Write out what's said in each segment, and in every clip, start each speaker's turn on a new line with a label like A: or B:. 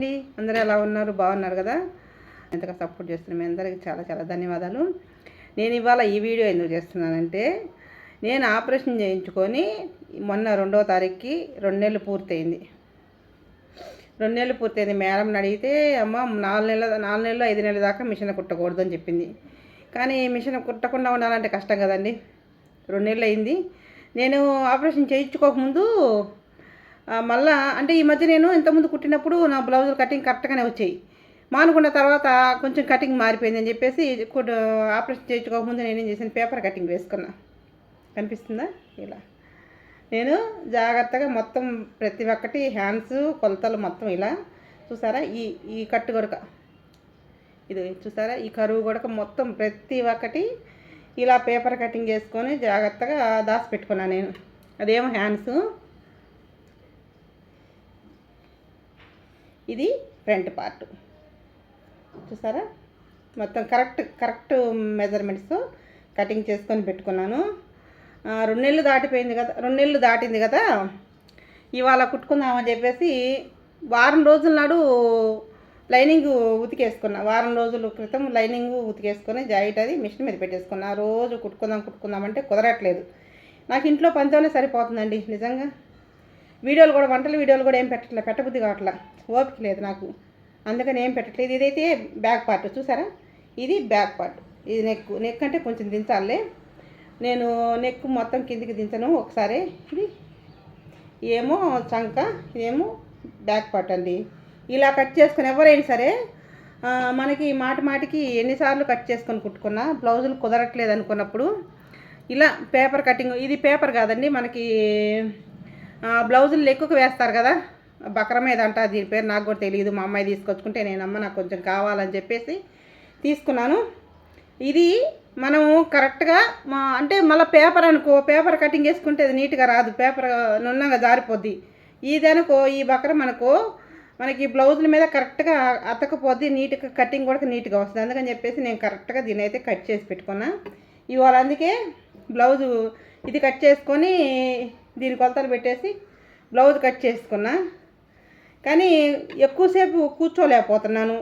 A: అండి అందరూ ఎలా ఉన్నారు? బాగున్నారు కదా? ఎంతగా సపోర్ట్ చేస్తున్న మీ అందరికీ చాలా చాలా ధన్యవాదాలు. నేను ఇవాళ ఈ వీడియో ఎందుకు చేస్తున్నానంటే నేను ఆపరేషన్ చేయించుకొని మొన్న రెండవ తారీఖుకి రెండు నెలలు పూర్తయింది. రెండు నెలలు పూర్తయింది. మేడంని అడిగితే అమ్మ నాలుగు నెలల నాలుగు నెలలు ఐదు నెలల దాకా మిషన్ కుట్టకూడదు అని చెప్పింది. కానీ మిషన్ కుట్టకుండా ఉండాలంటే కష్టం కదండి. రెండు నెలలు అయింది. నేను ఆపరేషన్ చేయించుకోకముందు మళ్ళా అంటే ఈ మధ్య నేను ఇంతకుముందు కుట్టినప్పుడు నా బ్లౌజులు కటింగ్ కరెక్ట్గానే వచ్చాయి. మానుకున్న తర్వాత కొంచెం కటింగ్ మారిపోయింది అని చెప్పేసి ఆపరేషన్ చేయించుకోకముందు నేను ఏం చేశాను పేపర్ కటింగ్ వేసుకున్నా. కనిపిస్తుందా? ఇలా. నేను జాగ్రత్తగా మొత్తం ప్రతి ఒక్కటి హ్యాండ్స్ కొలతలు మొత్తం ఇలా. చూసారా? ఈ ఈ కట్టు గొడక. ఇది చూసారా? ఈ కరువు గొడక మొత్తం ప్రతి ఒక్కటి ఇలా పేపర్ కటింగ్ చేసుకొని జాగ్రత్తగా దాచిపెట్టుకున్నాను నేను. అదేమో హ్యాండ్స్. ఇది ఫ్రంట్ పార్ట్. చూసారా? మొత్తం కరెక్ట్ కరెక్ట్ మెజర్మెంట్స్ కటింగ్ చేసుకొని పెట్టుకున్నాను. రెండు నెలలు దాటిపోయింది కదా రెండు నెలలు దాటింది కదా ఇవాళ కుట్టుకుందామని చెప్పేసి వారం రోజుల నాడు లైనింగ్ ఉతికేసుకున్నా. వారం రోజుల క్రితం లైనింగ్ ఉతికేసుకొని జాయిట్ అది మిషన్ మీద పెట్టేసుకున్నా. రోజు కుట్టుకుందాం కుట్టుకుందామంటే కుదరట్లేదు. నాకు ఇంట్లో పనితోనే సరిపోతుందండి నిజంగా. వీడియోలు కూడా వంటల వీడియోలు కూడా ఏం పెట్టట్లే పెట్టబుద్ధి కావట్లా. ఓపిక లేదు నాకు. అందుకని ఏం పెట్టట్లేదు. ఇదైతే బ్యాక్ పార్ట్. చూసారా? ఇది బ్యాక్ పార్ట్. ఇది నెక్ నెక్ అంటే కొంచెం దించాలే. నేను నెక్ మొత్తం కిందికి దించను ఒకసారి. ఇది ఏమో చంక ఇదేమో బ్యాక్ పార్ట్ అండి. ఇలా కట్ చేసుకుని ఎవరైనా సరే మనకి మాటి మాటికి ఎన్నిసార్లు కట్ చేసుకొని కుట్టుకున్నా బ్లౌజులు కుదరట్లేదు అనుకున్నప్పుడు ఇలా పేపర్ కటింగ్ ఇది పేపర్ కాదండి మనకి బ్లౌజులు ఎక్కువ వేస్తారు కదా. బక్ర మీద అంట దీని పేరు నాకు కూడా తెలియదు. మా అమ్మాయి తీసుకొచ్చుకుంటే నేను అమ్మ నాకు కొంచెం కావాలని చెప్పేసి తీసుకున్నాను. ఇది మనము కరెక్ట్గా మా అంటే మళ్ళీ పేపర్ అనుకో పేపర్ కటింగ్ వేసుకుంటే అది నీట్గా రాదు. పేపర్ నున్నగా జారిపోద్ది. ఇదనుకో ఈ బక్రం అనుకో మనకి బ్లౌజుల మీద కరెక్ట్గా అతకపోద్ది నీట్గా కటింగ్ కూడా నీట్గా వస్తుంది. అందుకని చెప్పేసి నేను కరెక్ట్గా దీని అయితే కట్ చేసి పెట్టుకున్నా. ఇవాళ అందుకే బ్లౌజు ఇది కట్ చేసుకొని దీని కొలతలు పెట్టేసి బ్లౌజ్ కట్ చేసుకున్నా. కానీ ఎక్కువసేపు కూర్చోలేకపోతున్నాను.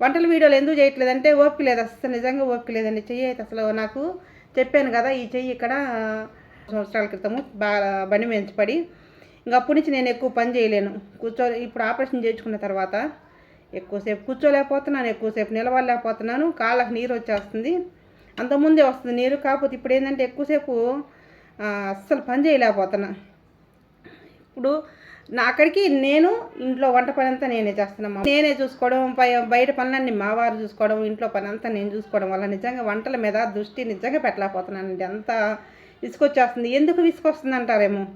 A: వంటల వీడియోలు ఎందుకు చేయట్లేదంటే ఓపిక లేదు అసలు నిజంగా ఓపిక లేదండి. చెయ్యి అయితే అసలు నాకు చెప్పాను కదా ఈ చెయ్యి ఇక్కడ సంవత్సరాల క్రితము బాగా బండి మెంచపడి ఇంకా అప్పటి నుంచి నేను ఎక్కువ పని చేయలేను. కూర్చో ఇప్పుడు ఆపరేషన్ చేయించుకున్న తర్వాత ఎక్కువసేపు కూర్చోలేకపోతున్నాను ఎక్కువసేపు నిలవలేకపోతున్నాను కాళ్ళకు నీరు వచ్చేస్తుంది. అంతకుముందే వస్తుంది నీరు. కాకపోతే ఇప్పుడు ఏంటంటే ఎక్కువసేపు అస్సలు పని చేయలేకపోతున్నా. ఇప్పుడు నా అక్కడికి నేను ఇంట్లో వంట పని అంతా నేనే చేస్తున్నాను నేనే చూసుకోవడం పై- బయట పనులన్నీ మా వారు చూసుకోవడం ఇంట్లో పని అంతా నేను చూసుకోవడం వల్ల నిజంగా వంటల మీద దృష్టి నిజంగా పెట్టలేకపోతున్నానండి. అంత విసుకొచ్చేస్తుంది ఎందుకు విసుకొస్తుంది అంటారేమో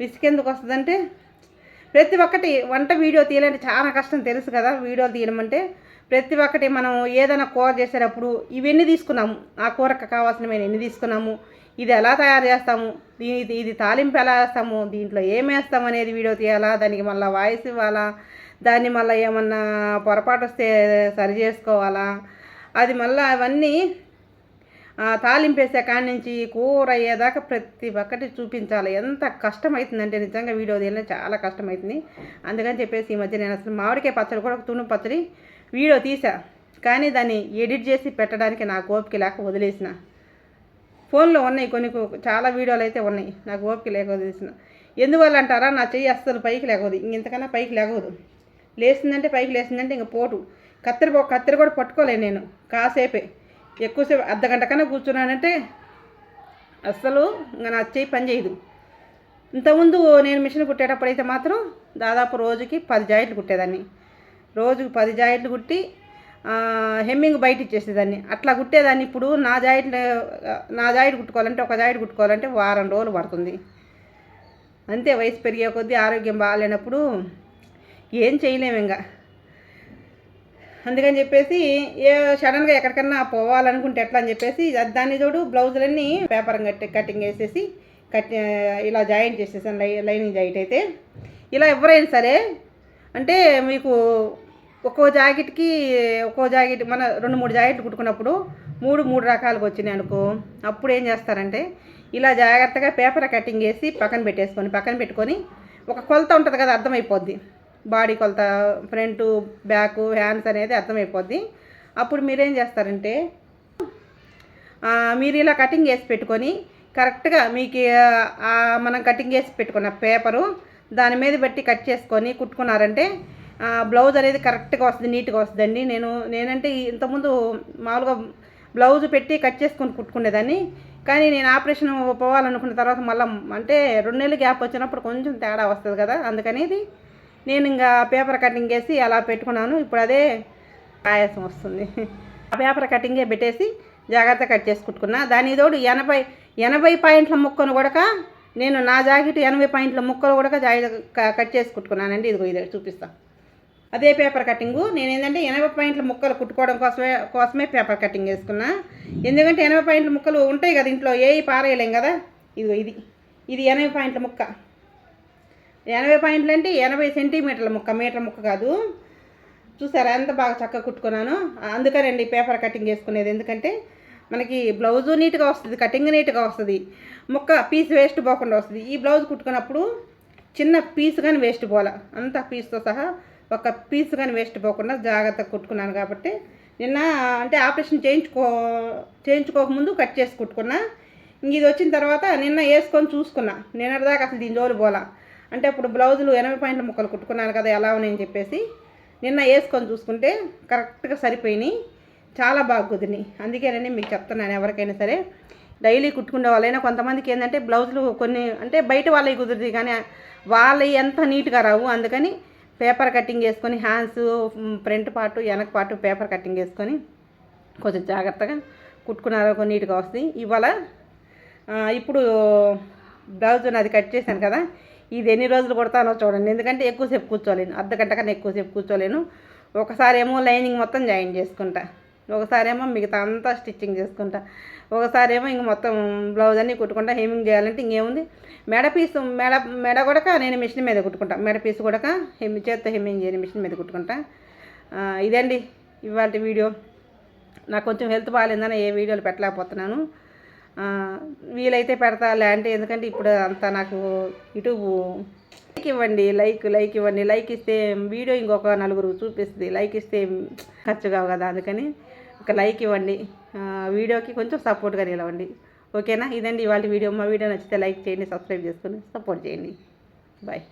A: విసుకెందుకు వస్తుందంటే ప్రతి ఒక్కటి వంట వీడియో తీయాలంటే చాలా కష్టం తెలుసు కదా వీడియోలు తీయడం అంటే. ప్రతి ఒక్కటి మనం ఏదైనా కూర చేసేటప్పుడు ఇవన్నీ తీసుకున్నాము. ఆ కూరకు కావాల్సినవి ఎన్ని తీసుకున్నాము? ఇది ఎలా తయారు చేస్తాము? దీని ఇది ఇది తాలింపు ఎలా వేస్తాము? దీంట్లో ఏమేస్తాము అనేది వీడియో తీయాలా? దానికి మళ్ళీ వాయిస్ ఇవ్వాలా? దాన్ని మళ్ళీ ఏమన్నా పొరపాటు వస్తే సరి చేసుకోవాలా? అది మళ్ళీ అవన్నీ తాలింపేసే తాలింపు వేసే కాడి నుంచి కూర అయ్యేదాకా ప్రతి ఒక్కటి చూపించాలి. ఎంత కష్టమవుతుందంటే నిజంగా వీడియో తీయాలంటే చాలా కష్టమవుతుంది అందుకని చెప్పేసి ఈ మధ్య నేను అసలు మామిడికాయ పచ్చడి కూడా ఒక తుణు పచ్చడి వీడియో తీసా. కానీ దాన్ని ఎడిట్ చేసి పెట్టడానికి నాకు ఓపిక లేక వదిలేసిన. ఫోన్లో ఉన్నాయి కొన్ని చాలా వీడియోలు అయితే ఉన్నాయి. నాకు ఓపిక లేకపోతే తెలిసిన ఎందువల్ల అంటారా? నా చెయ్యి అస్సలు పైకి లేకదు ఇంతకన్నా పైకి లేకదు లేచిందంటే పైకి లేచిందంటే ఇంక పోటు. కత్తెర కత్తెర కూడా పట్టుకోలేను నేను. కాసేపే. ఎక్కువసేపు అర్ధ గంట కన్నా కూర్చున్నానంటే అస్సలు ఇంకా నా చెయ్యి పని చేయదు. ఇంతకుముందు నేను మిషన్ కుట్టేటప్పుడు అయితే మాత్రం దాదాపు రోజుకి పది జాయింట్లు కుట్టేదాన్ని. రోజుకి పది జాయింట్లు కుట్టి హెమ్మింగ్ బయట ఇచ్చేసేదాన్ని. అట్లా కుట్టేదాన్ని. ఇప్పుడు నా జాయిట్ నా జాయింట్ కుట్టుకోవాలంటే ఒక జాయిట్ కుట్టుకోవాలంటే వారం రోజులు పడుతుంది. అంతే వయసు పెరిగే కొద్దీ ఆరోగ్యం బాగాలేనప్పుడు ఏం చేయలేము ఇంకా. అందుకని చెప్పేసి ఏ సడన్గా ఎక్కడికన్నా పోవాలనుకుంటే ఎట్లా అని చెప్పేసి దాన్ని తోడు బ్లౌజులన్నీ పేపర్ కట్టి కటింగ్ వేసేసి కట్ ఇలా జాయింట్ చేసేసాను లై లైనింగ్ జాయింట్ అయితే. ఇలా ఎవరైనా సరే అంటే మీకు ఒక్కో జాకెట్కి ఒక్కో జాకెట్ మన రెండు మూడు జాకెట్లు కుట్టుకున్నప్పుడు మూడు మూడు రకాలుగా వచ్చినాయి అనుకో అప్పుడు ఏం చేస్తారంటే ఇలా జాగ్రత్తగా పేపర్ కటింగ్ వేసి పక్కన పెట్టేసుకొని పక్కన పెట్టుకొని ఒక కొలత ఉంటుంది కదా అర్థమైపోద్ది. బాడీ కొలత ఫ్రంట్ బ్యాక్ హ్యాండ్స్ అనేది అర్థమైపోద్ది. అప్పుడు మీరేం చేస్తారంటే మీరు ఇలా కటింగ్ వేసి పెట్టుకొని కరెక్ట్గా మీకు మనం కటింగ్ చేసి పెట్టుకున్న పేపరు దాని మీద పెట్టి కట్ చేసుకొని కుట్టుకున్నారంటే బ్లౌజ్ అనేది కరెక్ట్గా వస్తుంది నీట్గా వస్తుందండి. నేను నేనంటే ఇంతకుముందు మామూలుగా బ్లౌజ్ పెట్టి కట్ చేసుకొని కుట్టుకునేదాన్ని. కానీ నేను ఆపరేషన్ పోవాలనుకున్న తర్వాత మళ్ళీ అంటే రెండు నెలలు గ్యాప్ వచ్చినప్పుడు కొంచెం తేడా వస్తుంది కదా. అందుకనేది నేను ఇంకా పేపర్ కటింగ్ వేసి అలా పెట్టుకున్నాను. ఇప్పుడు అదే ఆయాసం వస్తుంది. ఆ పేపర్ కటింగే పెట్టేసి జాగ్రత్త కట్ చేసి కుట్టుకున్నా. దాని తోడు ఎనభై ఎనభై పాయింట్ల ముక్కను కూడా నేను నా జాకెట్ ఎనభై పాయింట్ల ముక్కలు కూడా జాకెట్ కట్ చేసి కుట్టుకున్నానండి. ఇదిగో ఇది చూపిస్తాను అదే పేపర్ కటింగు. నేను ఏంటంటే ఎనభై పాయింట్ల ముక్కలు కుట్టుకోవడం కోసమే కోసమే పేపర్ కటింగ్ వేసుకున్నా ఎందుకంటే ఎనభై పాయింట్ల ముక్కలు ఉంటాయి కదా ఇంట్లో ఏ పారేయలేం కదా? ఇదిగో ఇది. ఇది ఎనభై పాయింట్ల ముక్క. ఎనభై పాయింట్లు అంటే ఎనభై సెంటీమీటర్ల ముక్క మీటర్ ముక్క కాదు. చూసారా? ఎంత బాగా చక్కగా కుట్టుకున్నాను. అందుకనండి పేపర్ కటింగ్ చేసుకునేది. ఎందుకంటే మనకి బ్లౌజు నీట్గా వస్తుంది కటింగ్ నీట్గా వస్తుంది. ముక్క పీస్ వేస్ట్ పోకుండా వస్తుంది. ఈ బ్లౌజ్ కుట్టుకున్నప్పుడు చిన్న పీస్ కానీ వేస్ట్ పోల అంత పీస్తో సహా ఒక పీస్ కానీ వేస్ట్ పోకుండా జాగ్రత్తగా కుట్టుకున్నాను కాబట్టి నిన్న అంటే ఆపరేషన్ చేయించుకో చేయించుకోకముందు కట్ చేసి కుట్టుకున్నా. ఇంక ఇది వచ్చిన తర్వాత నిన్న వేసుకొని చూసుకున్నా. నిన్నటిదాకా అసలు దీని జోలు పోలా. అంటే అప్పుడు బ్లౌజులు ఎనభై పాయింట్ల ముక్కలు కుట్టుకున్నాను కదా ఎలా ఉన్నాయని చెప్పేసి. నిన్న వేసుకొని చూసుకుంటే కరెక్ట్గా సరిపోయినాయి. చాలా బాగా కుదిరినాయి. అందుకేనండి మీకు చెప్తున్నాను ఎవరికైనా సరే. డైలీ కుట్టుకునే వాళ్ళైనా కొంతమందికి ఏంటంటే బ్లౌజులు కొన్ని అంటే బయట వాళ్ళవి కుదిరింది కానీ వాళ్ళవి ఎంత నీట్గా రావు. అందుకని పేపర్ కటింగ్ వేసుకొని హ్యాండ్స్ ఫ్రంట్ పార్ట్ వెనక పార్టు పేపర్ కటింగ్ వేసుకొని కొంచెం జాగ్రత్తగా కుట్టుకున్నారు నీట్గా వస్తుంది. ఇవాళ ఇప్పుడు బ్లౌజ్ నాది కట్ చేశాను కదా ఇది ఎన్ని రోజులు కొడతానో చూడండి. ఎందుకంటే ఎక్కువసేపు కూర్చోలేను అర్ధ గంట కన్నా ఎక్కువసేపు కూర్చోలేను. ఒకసారి ఏమో లైనింగ్ మొత్తం జాయిన్ చేసుకుంటా. ఒకసారేమో మిగతా అంతా స్టిచ్చింగ్ చేసుకుంటా. ఒకసారి ఏమో ఇంక మొత్తం బ్లౌజ్ అన్నీ కుట్టుకుంటా హేమింగ్ చేయాలంటే ఇంకేముంది? మెడ పీసు మెడ మెడ కూడా నేను మిషన్ మీద కుట్టుకుంటా. మెడ పీసు కూడా హెమ్మి చేత్తో హెమ్మింగ్ చేయని మిషన్ మీద కుట్టుకుంటా. ఇదండి ఇవాళ వీడియో. నాకు కొంచెం హెల్త్ బాగాలేదని ఏ వీడియోలు పెట్టలేకపోతున్నాను. వీలైతే పెడతాలే అంటే ఎందుకంటే ఇప్పుడు అంతా నాకు యూట్యూబ్ లైక్ ఇవ్వండి లైక్ లైక్ ఇవ్వండి. లైక్ ఇస్తే వీడియో ఇంకొక నలుగురు చూపిస్తుంది. లైక్ ఇస్తే ఖర్చు కావు కదా అందుకని. ఒక లైక్ ఇవ్వండి. వీడియోకి కొంచెం సపోర్ట్గా నిలవండి. ఓకేనా? ఇదండి ఇవాళ వీడియో. మా వీడియో నచ్చితే లైక్ చేయండి సబ్స్క్రైబ్ చేసుకొని సపోర్ట్ చేయండి. బాయ్